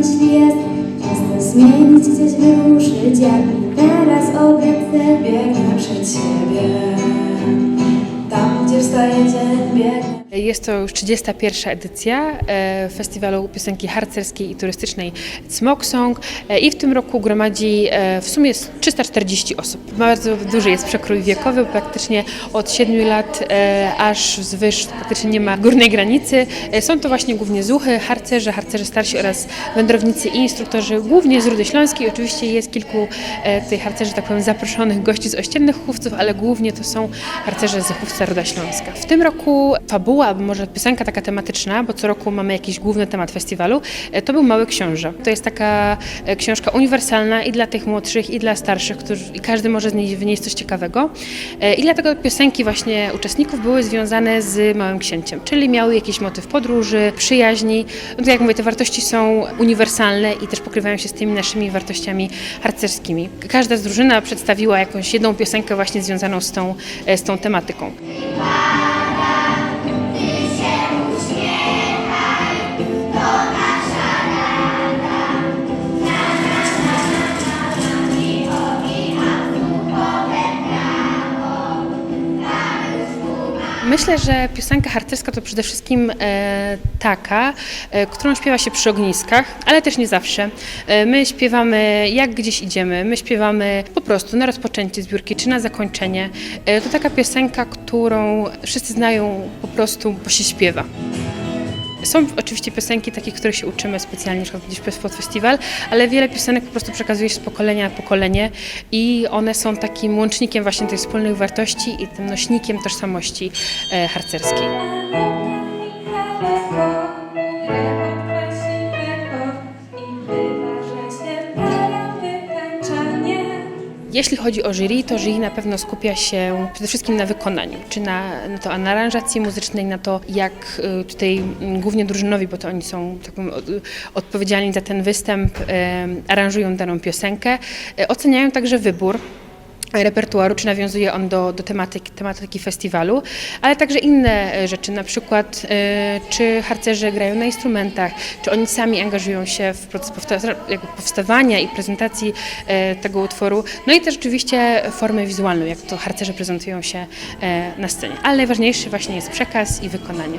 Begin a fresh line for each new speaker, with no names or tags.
myśl jest Czas zmienić, coś wyruszyć Jak i teraz obecnie
Biegnę przed siebie. Tam, gdzie wstaje dzień, biegnę
Jest to już 31. edycja e, Festiwalu Piosenki Harcerskiej i Turystycznej Smok Song e, i w tym roku gromadzi e, w sumie z 340 osób. Bardzo duży jest przekrój wiekowy, praktycznie od 7 lat aż zwyż, praktycznie nie ma górnej granicy. Są to właśnie głównie zuchy, harcerze, harcerze starsi oraz wędrownicy i instruktorzy, głównie z Rudy Śląskiej. Oczywiście jest kilku tutaj harcerzy, tak powiem, zaproszonych gości z ościennych chówców, ale głównie to są harcerze z chówca Ruda Śląska. W tym roku fabuła, albo może piosenka taka tematyczna, bo co roku mamy jakiś główny temat festiwalu, e, to był Mały Książę. To jest taka e, książka uniwersalna i dla tych młodszych, i dla starszych, którzy, i każdy może z niej wynieść coś ciekawego. E, I dlatego piosenki właśnie uczestników były związane z Małym Księciem, czyli miały jakiś motyw podróży, przyjaźni. No tak jak mówię, te wartości są uniwersalne i też pokrywają się z tymi naszymi wartościami harcerskimi. Każda z drużyna przedstawiła jakąś jedną piosenkę właśnie związaną z tą, z tą tematyką. Myślę, że piosenka harcerska to przede wszystkim e, taka, e, którą śpiewa się przy ogniskach, ale też nie zawsze. E, my śpiewamy jak gdzieś idziemy, my śpiewamy po prostu na rozpoczęcie zbiórki czy na zakończenie. To taka piosenka, którą wszyscy znają po prostu, bo się śpiewa. Są oczywiście piosenki takie, które się uczymy specjalnie, przykład gdzieś pod festiwal, ale wiele piosenek po prostu przekazuje się z pokolenia na pokolenie i one są takim łącznikiem właśnie tych wspólnych wartości i tym nośnikiem tożsamości e, harcerskiej. Jeśli chodzi o jury, to jury na pewno skupia się przede wszystkim na wykonaniu, czy na, na to na aranżacji muzycznej, na to jak y, tutaj mm, głównie drużynowi, bo to oni są tak powiem, od- odpowiedzialni za ten występ, aranżują daną piosenkę. Y, Oceniają także wybór repertuaru, czy nawiązuje on do, do tematyki, tematyki festiwalu, ale także inne e, rzeczy, na przykład e, czy harcerze grają na instrumentach, czy oni sami angażują się w proces powstawania i prezentacji e, tego utworu, no i też oczywiście formę wizualną, jak to harcerze prezentują się na scenie. Ale najważniejszy właśnie jest przekaz i wykonanie.